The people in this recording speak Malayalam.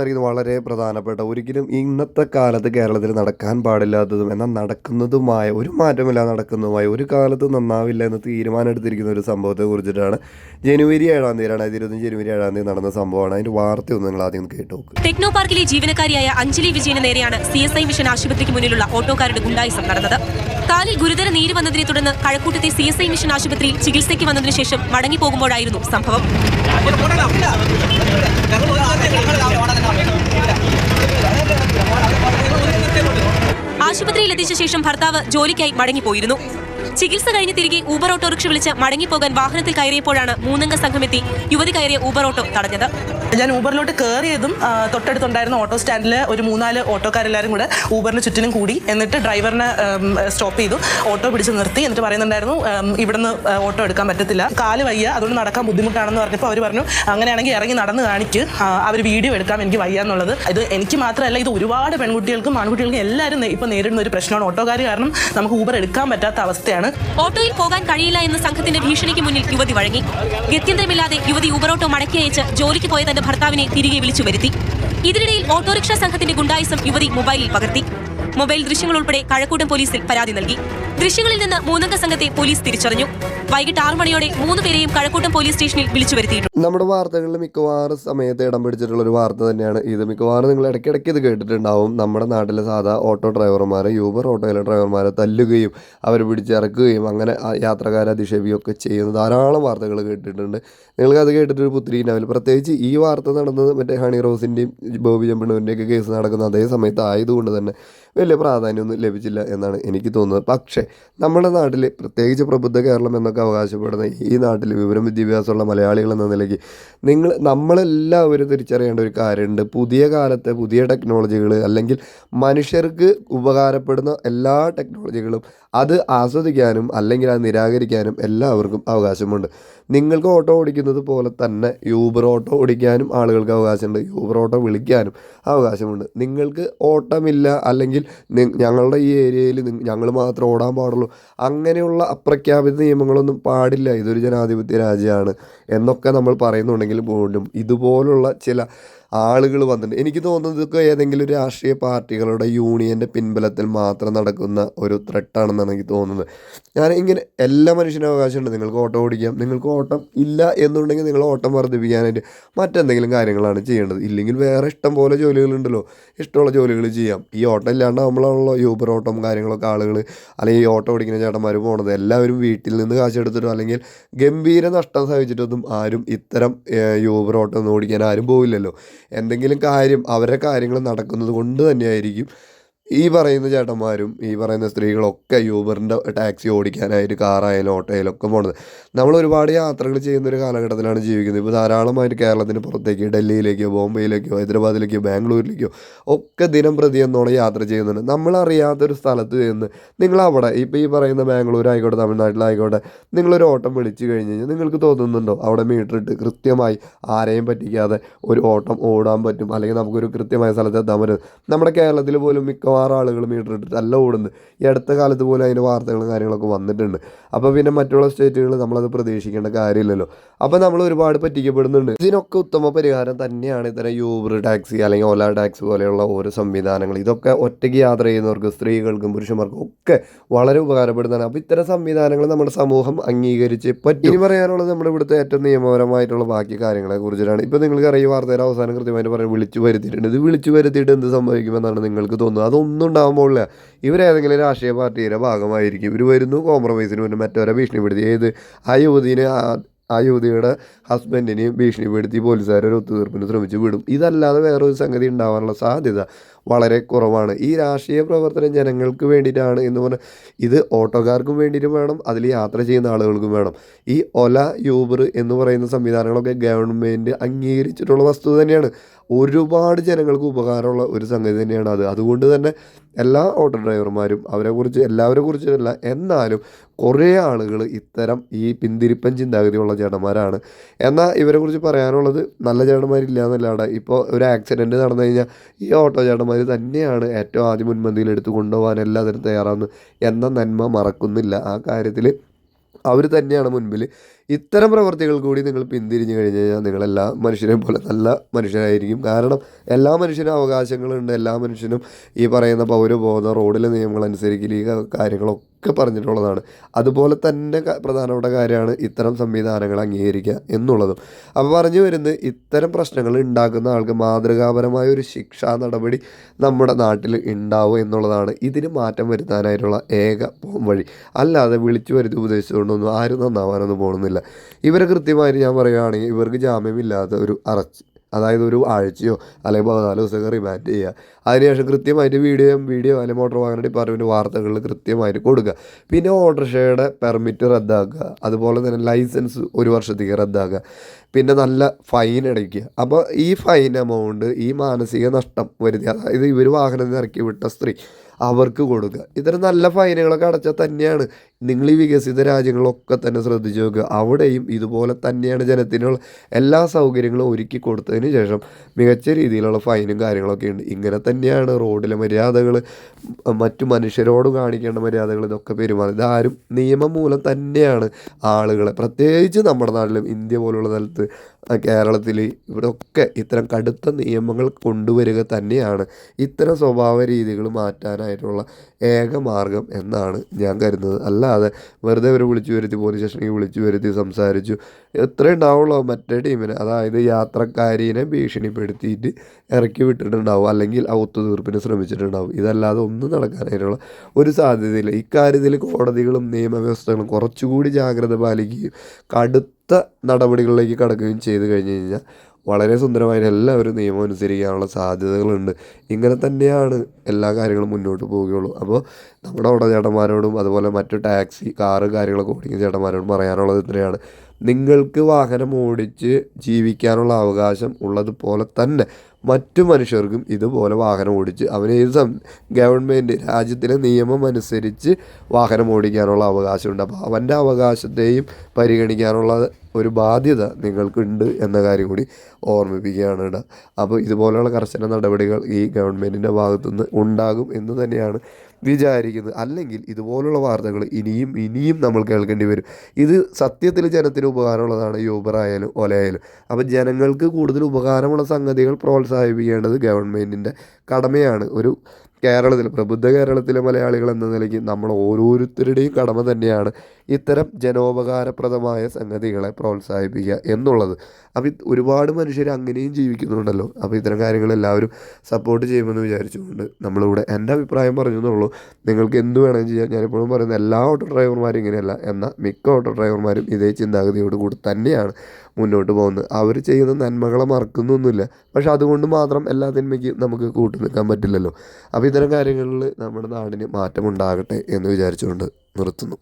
സംസാരിക്കുന്നത് വളരെ പ്രധാനപ്പെട്ട ഒരിക്കലും ഇന്നത്തെ കാലത്ത് കേരളത്തിൽ നടക്കാൻ പാടില്ലാത്തതും എന്നാൽ നടക്കുന്നതുമായ ഒരു മാറ്റമില്ലാതെ നടക്കുന്നതുമായ ഒരു കാലത്ത് നന്നാവില്ല എന്ന് തീരുമാനമെടുത്തിരിക്കുന്ന ഒരു സംഭവത്തെ കുറിച്ചിട്ടാണ് ജനുവരി ഏഴാം തീയതി രണ്ടായിരത്തി ഇരുപത്തി ജനുവരി ഏഴാം തീയതി നടന്ന സംഭവമാണ്. അതിന്റെ വാർത്തയൊന്നും നിങ്ങൾ ആദ്യം കേട്ടു നോക്ക്. ടെക്നോ പാർക്കിലെ ജീവനക്കാരിയായ അഞ്ജലി വിജയന് നേരെയാണ് സി എസ് ഐ മിഷൻ ആശുപത്രിക്ക് മുന്നിലുള്ള ഓട്ടോക്കാരുടെ ഗുണ്ടായിസം നടന്നത്. കാലിൽ ഗുരുതര നീര് വന്നതിനെ തുടർന്ന് കഴക്കൂട്ടത്തെ സി എസ് ഐ മിഷൻ ആശുപത്രിയിൽ ചികിത്സയ്ക്ക് വന്നതിനു ശേഷം മടങ്ങി പോകുമ്പോഴായിരുന്നു സംഭവം ആശുപത്രിയിൽ എത്തിച്ച ശേഷം ഭർത്താവ് ജോലിക്കായി മടങ്ങിപ്പോയിരുന്നു. ചികിത്സ കഴിഞ്ഞ് തിരികെ ഊബർ ഓട്ടോറിക്ഷ വിളിച്ച് മടങ്ങിപ്പോകാൻ വാഹനത്തിൽ കയറിയപ്പോഴാണ് മൂന്നംഗ സംഘമെത്തി യുവതി കയറിയ ഊബർ ഓട്ടോ തടഞ്ഞത്. ഞാൻ ഊബറിലോട്ട് കയറിയതും തൊട്ടടുത്തുണ്ടായിരുന്ന ഓട്ടോ സ്റ്റാൻഡിൽ ഒരു മൂന്നാൽ ഓട്ടോക്കാരെല്ലാവരും കൂടെ ഊബറിന് ചുറ്റിനും കൂടി എന്നിട്ട് ഡ്രൈവറിനെ സ്റ്റോപ്പ് ചെയ്തു. ഓട്ടോ പിടിച്ച് നിർത്തി എന്നിട്ട് പറയുന്നുണ്ടായിരുന്നു ഇവിടുന്ന് ഓട്ടോ എടുക്കാൻ പറ്റത്തില്ല. കാൽ വയ്യ അതുകൊണ്ട് നടക്കാൻ ബുദ്ധിമുട്ടാണെന്ന് പറഞ്ഞപ്പോൾ അവർ പറഞ്ഞു അങ്ങനെയാണെങ്കിൽ ഇറങ്ങി നടന്ന് കാണിക്ക്. അവർ വീഡിയോ എടുക്കാം എനിക്ക് വയ്യ എന്നുള്ളത്. ഇത് എനിക്ക് മാത്രമല്ല ഇത് ഒരുപാട് പെൺകുട്ടികൾക്കും ആൺകുട്ടികൾക്കും എല്ലാവരും ഇപ്പം നേരിടുന്ന ഒരു പ്രശ്നമാണ്. ഓട്ടോക്കാർ കാരണം നമുക്ക് ഊബർ എടുക്കാൻ പറ്റാത്ത അവസ്ഥയാണ്. ഓട്ടോയിൽ പോകാൻ കഴിയില്ല എന്ന സംഘത്തിന്റെ ഭീഷണിക്ക് മുന്നിൽ യുവതി വഴങ്ങി. ഗത്യന്തരമില്ലാതെ യുവതി ഊബർ ഓട്ടോ മടക്കി അയച്ച് ജോലിക്ക് പോയ തന്റെ ഭർത്താവിനെ തിരികെ വിളിച്ചു വരുത്തി. ഇതിനിടയിൽ ഓട്ടോറിക്ഷ സംഘത്തിന്റെ ഗുണ്ടായിസം യുവതി മൊബൈലിൽ പകർത്തി. മൊബൈൽ ദൃശ്യങ്ങൾ ഉൾപ്പെടെ കഴക്കൂട്ടം പോലീസിൽ പരാതി നൽകി. ദൃശ്യങ്ങളിൽ നിന്ന് മൂന്നംഗ സംഘത്തെ പോലീസ് തിരിച്ചറിഞ്ഞു. വൈകിട്ട് ആറു മണിയോടെ മൂന്ന് പേരെയും കഴക്കൂട്ടം പോലീസ് സ്റ്റേഷനിൽ വിളിച്ചു വരുത്തിയിട്ടുണ്ട്. നമ്മുടെ വാർത്തകളിൽ മിക്കവാറും സമയത്ത് ഇടം പിടിച്ചിട്ടുള്ള ഒരു വാർത്ത തന്നെയാണ് ഇത്. മിക്കവാറും നിങ്ങൾ ഇടയ്ക്കിടയ്ക്ക് ഇത് കേട്ടിട്ടുണ്ടാവും. നമ്മുടെ നാട്ടിലെ സാധാ ഓട്ടോ ഡ്രൈവർമാരെ യൂബർ ഓട്ടോയിലെ ഡ്രൈവർമാരെ തല്ലുകയും അവർ പിടിച്ചിറക്കുകയും അങ്ങനെ യാത്രക്കാരെ അധിക്ഷേപിക്കുകയും ഒക്കെ ചെയ്യുന്ന ധാരാളം വാർത്തകൾ കേട്ടിട്ടുണ്ട്. നിങ്ങൾക്ക് അത് കേട്ടിട്ടൊരു പുത്തിരി ഉണ്ടാവില്ല. പ്രത്യേകിച്ച് ഈ വാർത്ത നടന്നത് മറ്റേ ഹണി റോസിന്റെയും ബോബി ജമ്പണ്ണൂരിന്റെയൊക്കെ കേസ് നടക്കുന്ന അതേ സമയത്ത് ആയതുകൊണ്ട് തന്നെ വലിയ പ്രാധാന്യമൊന്നും ലഭിച്ചില്ല എന്നാണ് എനിക്ക് തോന്നുന്നത്. പക്ഷേ നമ്മുടെ നാട്ടിൽ പ്രത്യേകിച്ച് പ്രബുദ്ധ കേരളം എന്നൊക്കെ അവകാശപ്പെടുന്ന ഈ നാട്ടിൽ വിവരം വിദ്യാഭ്യാസമുള്ള മലയാളികൾ എന്ന നിലയ്ക്ക് നിങ്ങൾ നമ്മളെല്ലാവരും തിരിച്ചറിയേണ്ട ഒരു കാര്യമുണ്ട്. പുതിയ കാലത്തെ പുതിയ ടെക്നോളജികൾ അല്ലെങ്കിൽ മനുഷ്യർക്ക് ഉപകാരപ്പെടുന്ന എല്ലാ ടെക്നോളജികളും അത് ആസ്വദിക്കാനും അല്ലെങ്കിൽ അത് നിരാകരിക്കാനും എല്ലാവർക്കും അവകാശമുണ്ട്. നിങ്ങൾക്ക് ഓട്ടോ ഓടിക്കുന്നത് പോലെ തന്നെ യൂബർ ഓട്ടോ ഓടിക്കാനും ആളുകൾക്ക് അവകാശമുണ്ട്. യൂബർ ഓട്ടോ വിളിക്കാനും അവകാശമുണ്ട്. നിങ്ങൾക്ക് ഓട്ടമില്ല അല്ലെങ്കിൽ ഞങ്ങളുടെ ഈ ഏരിയയിൽ ഞങ്ങൾ മാത്രം ഓടാൻ പാടുള്ളൂ. അങ്ങനെയുള്ള അപ്രഖ്യാപിത നിയമങ്ങളൊന്നും പാടില്ല. ഇതൊരു ജനാധിപത്യ രാജ്യമാണ് എന്നൊക്കെ നമ്മൾ പറയുന്നുണ്ടെങ്കിൽ പോലും ഇതുപോലുള്ള ചില ആളുകൾ വന്നിട്ടുണ്ട്. എനിക്ക് തോന്നുന്നത് ഇതൊക്കെ ഏതെങ്കിലും ഒരു രാഷ്ട്രീയ പാർട്ടികളുടെ യൂണിയന്റെ പിൻബലത്തിൽ മാത്രം നടക്കുന്ന ഒരു ത്രെട്ടാണെന്നാണ് എനിക്ക് തോന്നുന്നത്. ഞാൻ ഇങ്ങനെ എല്ലാ മനുഷ്യനും അവകാശമുണ്ട്. നിങ്ങൾക്ക് ഓട്ടം ഓടിക്കാം. നിങ്ങൾക്ക് ഓട്ടം ഇല്ല എന്നുണ്ടെങ്കിൽ നിങ്ങൾ ഓട്ടം വർദ്ധിപ്പിക്കാനായിട്ട് മറ്റെന്തെങ്കിലും കാര്യങ്ങളാണ് ചെയ്യേണ്ടത്. ഇല്ലെങ്കിൽ വേറെ ഇഷ്ടം പോലെ ജോലികളുണ്ടല്ലോ. ഇഷ്ടമുള്ള ജോലികൾ ചെയ്യാം. ഈ ഓട്ടം ഇല്ലാണ്ടാവുമ്പോഴാണല്ലോ യൂബർ ഓട്ടം കാര്യങ്ങളൊക്കെ ആളുകൾ അല്ലെങ്കിൽ ഈ ഓട്ടം ഓടിക്കുന്ന ചേട്ടന്മാർ പോണത്. എല്ലാവരും വീട്ടിൽ നിന്ന് കാശെടുത്തിട്ടോ അല്ലെങ്കിൽ ഗംഭീര നഷ്ടം സഹിച്ചിട്ടൊന്നും ആരും ഇത്തരം യൂബർ ഓട്ടം ഓടിക്കാൻ ആരും പോവില്ലല്ലോ. എന്തെങ്കിലും കാര്യം അവരുടെ കാര്യങ്ങൾ നടക്കുന്നത് കൊണ്ട് തന്നെയായിരിക്കും. ഈ പറയുന്ന ചേട്ടന്മാരും ഈ പറയുന്ന സ്ത്രീകളൊക്കെ യൂബറിന്റെ ടാക്സി ഓടിക്കാനായിട്ട് കാറായാലും ഓട്ടോയിലും ഒക്കെ പോണത്. നമ്മൾ ഒരുപാട് യാത്രകൾ ചെയ്യുന്ന ഒരു കാലഘട്ടത്തിലാണ് ജീവിക്കുന്നത്. ഇപ്പോൾ ധാരാളമായിട്ട് കേരളത്തിന് പുറത്തേക്ക് ഡൽഹിയിലേക്കോ ബോംബെയിലേക്കോ ഹൈദരാബാദിലേക്കോ ബാംഗ്ലൂരിലേക്കോ ഒക്കെ ദിനം പ്രതി എന്നോണം യാത്ര ചെയ്യുന്നുണ്ട്. നമ്മളറിയാത്തൊരു സ്ഥലത്ത് ചെന്ന് നിങ്ങൾ അവിടെ ഇപ്പോൾ ഈ പറയുന്ന ബാംഗ്ലൂർ ആയിക്കോട്ടെ തമിഴ്നാട്ടിലായിക്കോട്ടെ നിങ്ങളൊരു ഓട്ടം വിളിച്ചു കഴിഞ്ഞ് കഴിഞ്ഞാൽ നിങ്ങൾക്ക് തോന്നുന്നുണ്ടോ? അവിടെ മീറ്റർ ഇട്ട് കൃത്യമായി ആരെയും പറ്റിക്കാതെ ഒരു ഓട്ടം ഓടാൻ പറ്റും. അല്ലെങ്കിൽ നമുക്കൊരു കൃത്യമായ സ്ഥലത്ത് എത്താൻ പറ്റും. നമ്മുടെ കേരളത്തിൽ പോലും മിക്കവാറും ആളുകൾ മീറ്റർ ഇട്ടിട്ട് ഓടുന്നത് ഈ അടുത്ത കാലത്ത് പോലും അതിന്റെ വാർത്തകളും കാര്യങ്ങളൊക്കെ വന്നിട്ടുണ്ട്. അപ്പോൾ പിന്നെ മറ്റുള്ള സ്റ്റേറ്റുകൾ നമ്മളത് പ്രതീക്ഷിക്കേണ്ട കാര്യമില്ലല്ലോ. അപ്പോൾ നമ്മൾ ഒരുപാട് പറ്റിക്കപ്പെടുന്നുണ്ട്. ഇതിനൊക്കെ ഉത്തമ പരിഹാരം തന്നെയാണ് ഇത്തരം യൂബർ ടാക്സി അല്ലെങ്കിൽ ഓല ടാക്സി പോലെയുള്ള ഓരോ സംവിധാനങ്ങൾ. ഇതൊക്കെ ഒറ്റയ്ക്ക് യാത്ര ചെയ്യുന്നവർക്ക് സ്ത്രീകൾക്കും പുരുഷന്മാർക്കും ഒക്കെ വളരെ ഉപകാരപ്പെടുന്നതാണ്. അപ്പോൾ ഇത്തരം സംവിധാനങ്ങൾ നമ്മുടെ സമൂഹം അംഗീകരിച്ച് പറ്റി. ഇനി പറയാനുള്ളത് നമ്മുടെ ഇവിടുത്തെ ഏറ്റവും നിയമപരമായിട്ടുള്ള ബാക്കി കാര്യങ്ങളെ കുറിച്ചിട്ടാണ്. ഇപ്പോൾ നിങ്ങൾക്ക് അറിയാം വാർത്തയുടെ അവസാനം കൃത്യമായിട്ട് പറയാൻ വിളിച്ചു വരുത്തിയിട്ടുണ്ട്. ഇത് വിളിച്ചു വരുത്തിയിട്ട് എന്ത് സംഭവിക്കുമെന്നാണ് നിങ്ങൾക്ക് തോന്നുന്നത്. അതൊന്നും ഉണ്ടാകാൻ പോകില്ല ഇവരേതെങ്കിലും രാഷ്ട്രീയ പാർട്ടിയുടെ ഭാഗമായിരിക്കും. ഇവർ വരുന്നു കോംപ്രമൈസിന് വരുന്നു മറ്റവരെ ഭീഷണിപ്പെടുത്തി. ഏത് ആ യുവതിനെ ആ- ആ യുവതിയുടെ ഹസ്ബൻഡിനെയും ഭീഷണിപ്പെടുത്തി പോലീസുകാരെ ഒരു ഒത്തുതീർപ്പിന് ശ്രമിച്ചു വിടും. ഇതല്ലാതെ വേറൊരു സംഗതി ഉണ്ടാവാനുള്ള സാധ്യത വളരെ കുറവാണ്. ഈ രാഷ്ട്രീയ പ്രവർത്തനം ജനങ്ങൾക്ക് വേണ്ടിയിട്ടാണ് എന്ന് പറഞ്ഞാൽ ഇത് ഓട്ടോക്കാർക്കും വേണ്ടിയിട്ട് വേണം അതിൽ യാത്ര ചെയ്യുന്ന ആളുകൾക്കും വേണം. ഈ ഒല യൂബർ എന്ന് പറയുന്ന സംവിധാനങ്ങളൊക്കെ ഗവൺമെന്റ് അംഗീകരിച്ചിട്ടുള്ള വസ്തു തന്നെയാണ്. ഒരുപാട് ജനങ്ങൾക്ക് ഉപകാരമുള്ള ഒരു സംഗതി തന്നെയാണ് അത്. അതുകൊണ്ട് തന്നെ എല്ലാ ഓട്ടോ ഡ്രൈവർമാരും അവരെക്കുറിച്ച് എല്ലാവരെ കുറിച്ചല്ല എന്നാലും കുറേ ആളുകൾ ഇത്തരം ഈ പിന്തിരിപ്പൻ ചിന്താഗതിയുള്ള ചേട്ടന്മാരാണ്. എന്നാൽ ഇവരെക്കുറിച്ച് പറയാനുള്ളത് നല്ല ചേട്ടന്മാരില്ല എന്നല്ലാതെ ഇപ്പോൾ ഒരു ആക്സിഡന്റ് നടന്നു കഴിഞ്ഞാൽ ഈ ഓട്ടോ ചേട്ടന്മാർ തന്നെയാണ് ഏറ്റവും ആദ്യം മുൻപന്തിയിൽ എടുത്ത് കൊണ്ടുപോകാൻ എല്ലാത്തിനും തയ്യാറാവുന്നത്. എന്ന നന്മ മറക്കുന്നില്ല. ആ കാര്യത്തിൽ അവർ തന്നെയാണ് മുൻപിൽ ഇത്തരം പ്രവർത്തികൾ കൂടി നിങ്ങൾ പിന്തിരിഞ്ഞു കഴിഞ്ഞു കഴിഞ്ഞാൽ നിങ്ങളെല്ലാ മനുഷ്യരെ പോലെ നല്ല മനുഷ്യരായിരിക്കും. കാരണം എല്ലാ മനുഷ്യനും അവകാശങ്ങളുണ്ട്. എല്ലാ മനുഷ്യനും ഈ പറയുന്ന പൗരബോധം റോഡിലെ നിയമങ്ങൾ അനുസരിക്കൽ ഈ ക- കാര്യങ്ങളൊക്കെ പറഞ്ഞിട്ടുള്ളതാണ്. അതുപോലെ തന്നെ പ്രധാനപ്പെട്ട കാര്യമാണ് ഇത്തരം സംവിധാനങ്ങൾ അംഗീകരിക്കുക എന്നുള്ളതും. അപ്പോൾ പറഞ്ഞു വരുന്നത് ഇത്തരം പ്രശ്നങ്ങൾ ഉണ്ടാക്കുന്ന ആൾക്ക് മാതൃകാപരമായ ഒരു ശിക്ഷാ നടപടി നമ്മുടെ നാട്ടിൽ ഉണ്ടാവും എന്നുള്ളതാണ്. ഇതിന് മാറ്റം വരുത്താനായിട്ടുള്ള ഏക വഴി. അല്ലാതെ വിളിച്ചു വരുത്തി ഉപദേശിച്ചുകൊണ്ടൊന്നും ആരും നന്നാവാനൊന്നും പോകുന്നില്ല. ഇവരെ കൃത്യമായിട്ട് ഞാൻ പറയുകയാണെങ്കിൽ ഇവർക്ക് ജാമ്യമില്ലാത്ത ഒരു അറസ്റ്റ് അതായത് ഒരു ആഴ്ചയോ അല്ലെങ്കിൽ പതിനാല് ദിവസമൊക്കെ റിമാൻഡ് ചെയ്യുക. അതിനുശേഷം കൃത്യമായിട്ട് വീഡിയോ വീഡിയോ അല്ലെങ്കിൽ മോട്ടോർ വാഹന ഡിപ്പാർട്ട്മെന്റ് വാർത്തകളിൽ കൃത്യമായിട്ട് കൊടുക്കുക. പിന്നെ ഓട്ടോറിക്ഷയുടെ പെർമിറ്റ് റദ്ദാക്കുക. അതുപോലെ തന്നെ ലൈസൻസ് ഒരു വർഷത്തേക്ക് റദ്ദാക്കുക. പിന്നെ നല്ല ഫൈൻ അടയ്ക്കുക. അപ്പോൾ ഈ ഫൈൻ എമൗണ്ട് ഈ മാനസിക നഷ്ടം വരുത്തി അതായത് ഇവർ വാഹനത്തിൽ ഇറക്കി വിട്ട സ്ത്രീ അവർക്ക് കൊടുക്കുക. ഇത്തരം നല്ല ഫൈനുകളൊക്കെ അടച്ചാൽ തന്നെയാണ്. നിങ്ങൾ ഈ വികസിത രാജ്യങ്ങളൊക്കെ തന്നെ ശ്രദ്ധിച്ചു നോക്കുക. അവിടെയും ഇതുപോലെ തന്നെയാണ് ജനത്തിനുള്ള എല്ലാ സൗകര്യങ്ങളും ഒരുക്കി കൊടുത്തതിന് ശേഷം മികച്ച രീതിയിലുള്ള ഫൈനും കാര്യങ്ങളൊക്കെ ഉണ്ട്. ഇങ്ങനെ തന്നെയാണ് റോഡിലെ മര്യാദകൾ മറ്റു മനുഷ്യരോട് കാണിക്കേണ്ട മര്യാദകൾ ഇതൊക്കെ പെരുമാറും ഇതാരും നിയമം മൂലം തന്നെയാണ് ആളുകളെ. പ്രത്യേകിച്ച് നമ്മുടെ നാട്ടിലും ഇന്ത്യ പോലുള്ള സ്ഥലത്ത് കേരളത്തിൽ ഇവിടെയൊക്കെ ഇത്തരം കടുത്ത നിയമങ്ങൾ കൊണ്ടുവരിക തന്നെയാണ് ഇത്തരം സ്വഭാവ രീതികൾ മാറ്റാനായിട്ടുള്ള ഏക മാർഗം എന്നാണ് ഞാൻ കരുതുന്നത്. അല്ലാതെ വെറുതെ അവർ വിളിച്ചു വരുത്തി പോലീസ് സ്റ്റേഷനിൽ വിളിച്ചു വരുത്തി സംസാരിച്ചു. എത്ര ഉണ്ടാവുള്ളൂ മറ്റേ ടീമിനെ. അതായത് യാത്രക്കാരിനെ ഭീഷണിപ്പെടുത്തിയിട്ട് ഇറക്കി വിട്ടിട്ടുണ്ടാവും. അല്ലെങ്കിൽ ആ ഒത്തുതീർപ്പിന് ശ്രമിച്ചിട്ടുണ്ടാവും. ഇതല്ലാതെ ഒന്നും നടക്കാനായിട്ടുള്ള ഒരു സാധ്യതയില്ല. ഇക്കാര്യത്തിൽ കോടതികളും നിയമവ്യവസ്ഥകളും കുറച്ചുകൂടി ജാഗ്രത പാലിക്കുകയും കടുത്ത നടപടികളിലേക്ക് കടക്കുകയും ചെയ്തു കഴിഞ്ഞ് കഴിഞ്ഞാൽ വളരെ സുന്ദരമായിട്ട് എല്ലാവരും നിയമം അനുസരിക്കാനുള്ള സാധ്യതകളുണ്ട്. ഇങ്ങനെ തന്നെയാണ് എല്ലാ കാര്യങ്ങളും മുന്നോട്ട് പോവുകയുള്ളൂ. അപ്പോൾ നമ്മുടെ അവിടെ ചേട്ടന്മാരോടും അതുപോലെ മറ്റു ടാക്സി കാറ് കാര്യങ്ങളൊക്കെ ഓടിക്കുന്ന ചേട്ടന്മാരോടും പറയാനുള്ളത് ഇത്രയാണ്. നിങ്ങൾക്ക് വാഹനം ഓടിച്ച് ജീവിക്കാനുള്ള അവകാശം ഉള്ളതുപോലെ തന്നെ മറ്റു മനുഷ്യർക്കും ഇതുപോലെ വാഹനം ഓടിച്ച് അവന് ഏത് സം ഗവൺമെന്റ് രാജ്യത്തിലെ നിയമം അനുസരിച്ച് വാഹനം ഓടിക്കാനുള്ള അവകാശമുണ്ട്. അപ്പോൾ അവന്റെ അവകാശത്തെയും പരിഗണിക്കാനുള്ള ഒരു ബാധ്യത നിങ്ങൾക്കുണ്ട് എന്ന കാര്യം കൂടി ഓർമ്മിപ്പിക്കുകയാണ് ഇട അപ്പോൾ ഇതുപോലെയുള്ള കർശന നടപടികൾ ഈ ഗവൺമെന്റിന്റെ ഭാഗത്തുനിന്ന് ഉണ്ടാകും എന്ന് തന്നെയാണ് വിചാരിക്കുന്നത്. അല്ലെങ്കിൽ ഇതുപോലുള്ള വാർത്തകൾ ഇനിയും ഇനിയും നമ്മൾ കേൾക്കേണ്ടി വരും. ഇത് സത്യത്തിൽ ജനത്തിന് ഉപകാരമുള്ളതാണ് യൂബർ ആയാലും ഒല അപ്പോൾ ജനങ്ങൾക്ക് കൂടുതൽ ഉപകാരമുള്ള സംഗതികൾ പ്രോത്സാഹിപ്പിക്കേണ്ടത് ഗവൺമെന്റിന്റെ കടമയാണ്. ഒരു കേരളത്തിൽ പ്രബുദ്ധ കേരളത്തിലെ മലയാളികൾ എന്ന നിലയ്ക്ക് നമ്മൾ ഓരോരുത്തരുടെയും കടമ തന്നെയാണ് ഇത്തരം ജനോപകാരപ്രദമായ സംഗതികളെ പ്രോത്സാഹിപ്പിക്കുക എന്നുള്ളത്. അപ്പം ഒരുപാട് മനുഷ്യർ അങ്ങനെയും ജീവിക്കുന്നുണ്ടല്ലോ. അപ്പോൾ ഇത്തരം കാര്യങ്ങൾ എല്ലാവരും സപ്പോർട്ട് ചെയ്യുമെന്ന് വിചാരിച്ചുകൊണ്ട് നമ്മളിവിടെ എന്റെ അഭിപ്രായം പറഞ്ഞു എന്നുള്ളൂ നിങ്ങൾക്ക് എന്ത് വേണമെങ്കിലും ചെയ്യാം. ഞാനിപ്പോഴും പറയുന്നത് എല്ലാ ഓട്ടോ ഡ്രൈവർമാരും ഇങ്ങനെയല്ല. എന്നാൽ മിക്ക ഓട്ടോ ഡ്രൈവർമാരും ഇതേ ചിന്താഗതിയോട് കൂടി തന്നെയാണ്. മുന്നോട്ട് പോകുന്നത്. അവർ ചെയ്യുന്ന നന്മകളെ മറക്കുന്നൊന്നുമില്ല. പക്ഷെ അതുകൊണ്ട് മാത്രം എല്ലാ തിന്മയ്ക്കും നമുക്ക് കൂട്ടു നിൽക്കാൻ പറ്റില്ലല്ലോ. അപ്പോൾ ഇത്തരം കാര്യങ്ങളിൽ നമ്മുടെ നാടിന് മാറ്റമുണ്ടാകട്ടെ എന്ന് വിചാരിച്ചുകൊണ്ട് നിർത്തുന്നു.